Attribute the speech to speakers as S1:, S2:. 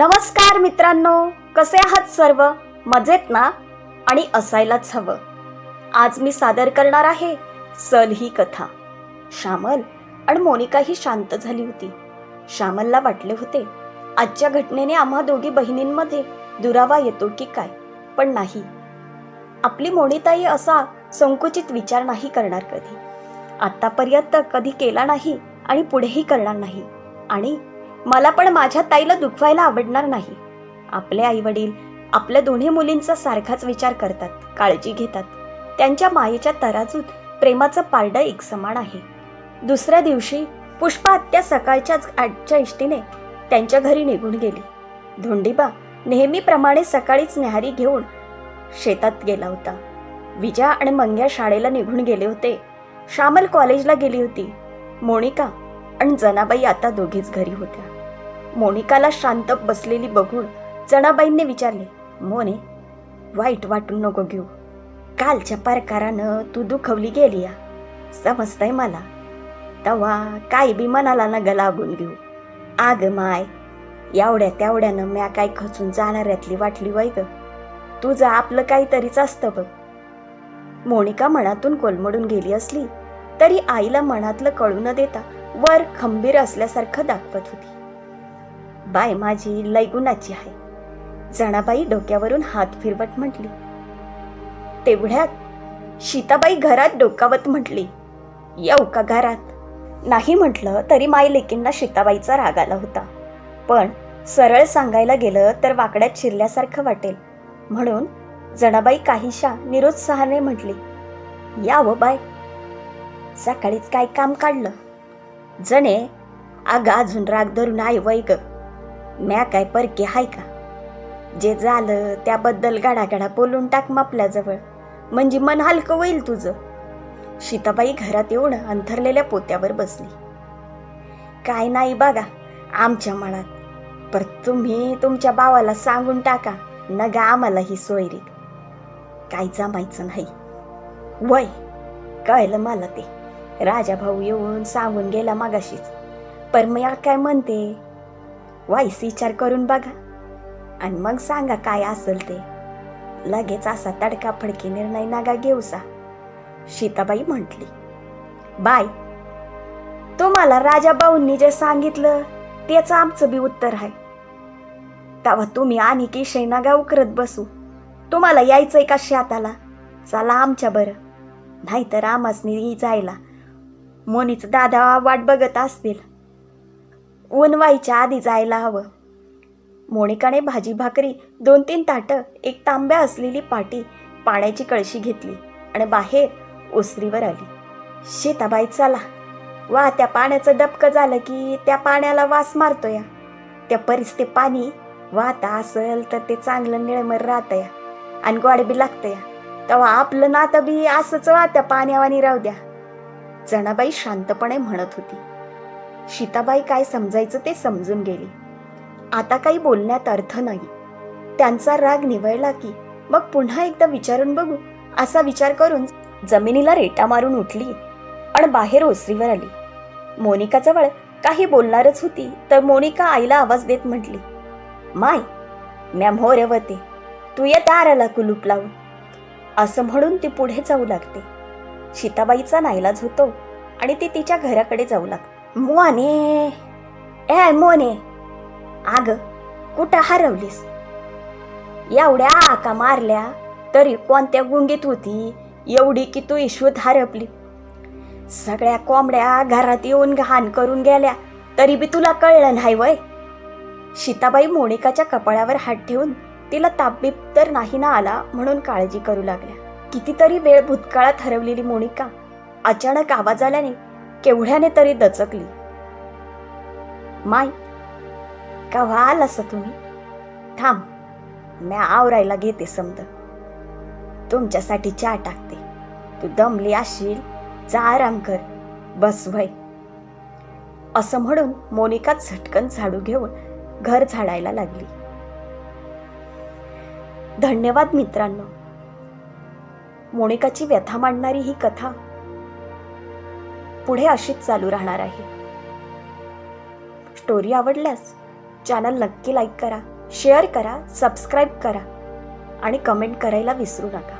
S1: नमस्कार मित्रांनो कसे आहात सर्व? मजेत ना? आणि असायलाच हवं. आज मी सादर करणार आहे सल ही कथा. श्यामल आणि मोनिका ही शांत झाली होती. श्यामलला वाटले होते आजच्या घटनेने आम्हा दोघी बहिणींमध्ये दुरावा येतो की काय? पण नाही. आपली मोनिताई असा संकुचित विचार नाही करणार कधी. आतापर्यंत कधी केला नाही आणि पुढेही करणार नाही. आणि मला पण माझ्या ताईला दुखवायला आवडणार नाही. आपले आई वडील आपल्या दोन्ही मुलींचा सारखाच विचार करतात काळजी घेतात. त्यांच्या मायेच्या तराजूत प्रेमाचं पारडं एक समान आहे. दुसऱ्या दिवशी पुष्पा आत्या सकाळच्याच आठच्या इष्टीने त्यांच्या घरी निघून गेली. धोंडीबा नेहमीप्रमाणे सकाळीच न्याहारी घेऊन शेतात गेला होता. विजया आणि मंग्या शाळेला निघून गेले होते. श्यामल कॉलेजला गेली होती. मोनिका आणि जनाबाई आता दोघीच घरी होत्या. मोनिकाला शांत बसलेली बघून जनाबाईंनी विचारले मोने वाईट वाटून नको घेऊ. कालच्या परकारानं तू दुखवली गेली या समजतंय मला. तवा काय बी मनाला नग लागून घेऊ. आग माय एवढ्या तेवढ्यानं म्या काय खचून जाणाऱ्यातली वाटली वय तुझं आपलं काहीतरीच असतं बघ. मोनिका मनातून कोलमडून गेली असली तरी आईला मनातलं कळू न देता वर खंबीर असल्यासारखं दाखवत होती. बाय माझी लय गुणाची आहे. जणाबाई डोक्यावरून हात फिरवत म्हटली. तेवढ्यात शीताबाई घरात डोकावत म्हटली येऊ का घरात? नाही म्हटलं तरी माई लेकींना राग आला होता. पण सरळ सांगायला गेलं तर वाकड्यात शिरल्यासारखं वाटेल. म्हणून जणाबाई काहीशा निरुत्साहाने म्हटली या व बाय. सकाळीच काय काम काढलं? जणे अगं अजून राग धरून आहे वय ग. म्या काय परके हाय का? जे झालं त्याबद्दल गाडागाडा बोलून टाक मापल्याजवळ. म्हणजे मन हलकं होईल तुझं. शीताबाई घरात येऊन अंथरलेल्या पोत्यावर बसली. काय नाही बघा आमच्या मनात. पर तुम्ही तुमच्या भावाला सांगून टाका नगा आम्हाला ही सोयरी काय जमायचं नाही. वय कळलं मला ते. राजा भाऊ येऊन सांगून गेला मागाशीच. पर काय म्हणते? वाईस विचार करून बघा. आणि मग सांगा काय असेल ते. लगेच असा तडका फडकी निर्णय नागा घेऊसा सीताबाई म्हटली बाय तुम्हाला राजाबाऊंनी जे सांगितलं त्याचं आमचं बी उत्तर आहे. तेव्हा तुम्ही आणि की नागा उकरत बसू. तुम्हाला यायचंय का शेताला? चला आमच्या बरं. नाहीतर आमासनी जायला मोनीच दादा वाट बघत असतील. ऊन व्हायच्या आधी जायला हवं. मोनिकाने भाजी भाकरी दोन तीन ताटं एक तांब्या असलेली पाटी पाण्याची कळशी घेतली आणि बाहेर ओसरीवर आली. शेताबाई चला. वा त्या पाण्याचं डबकं झालं की त्या पाण्याला वास मारतो या त्या परीस ते पाणी वाहता असेल तर ते चांगलं निळमर राहतं या आणि गोड बी लागतं या तेव्हा आपलं नातं बी असंच वाहत्या पाण्यावानी राहू द्या. जणाबाई शांतपणे म्हणत होती. सीताबाई काय समजायचं ते समजून गेली. आता काही बोलण्यात अर्थ नाही. त्यांचा राग निवळला की मग पुन्हा एकदा विचारून बघू. असा विचार करून जमिनीला रेटा मारून उठली आणि बाहेर ओसरीवर आली. मोनिकाजवळ काही बोलणारच होती तर मोनिका आईला आवाज देत म्हटली माय मॅम हो रेवते तू या दाराला कुलूप लावून. असं म्हणून ती पुढे जाऊ लागते. सीताबाईचा नाईलाज होतो आणि ती तिच्या घराकडे जाऊ लाग मोने ए मोने आग कुठं हरवलीस? एवढ्या आका मारल्या तरी कोणत्या गुंगीत होती? एवढी की तू इश्वत हरपली. सगळ्या कोंबड्या घरात येऊन घाण करून गेल्या तरी बी तुला कळलं नाही वय. सीताबाई मोनिकाच्या कपाळावर हात ठेवून तिला तापबीप तर नाही ना आला म्हणून काळजी करू लागल्या. कितीतरी वेळ भूतकाळात हरवलेली मोनिका अचानक आवाज आल्याने केवढ्याने तरी दचकली. माय का व्हाल असं तुम्ही? थांब म्या आवरायला घेते समज तुमच्यासाठी चहा टाकते. तू दमली असशील जा आराम कर. बस वय. असं म्हणून मोनिका झटकन झाडू घेऊन घर झाडायला लागली. धन्यवाद मित्रांनो. मोनिकाची व्यथा मांडणारी ही कथा पुढे अशीच चालू राहणार आहे. स्टोरी आवडल्यास चॅनल नक्की लाईक करा शेअर करा सबस्क्राईब करा आणि कमेंट करायला विसरू नका.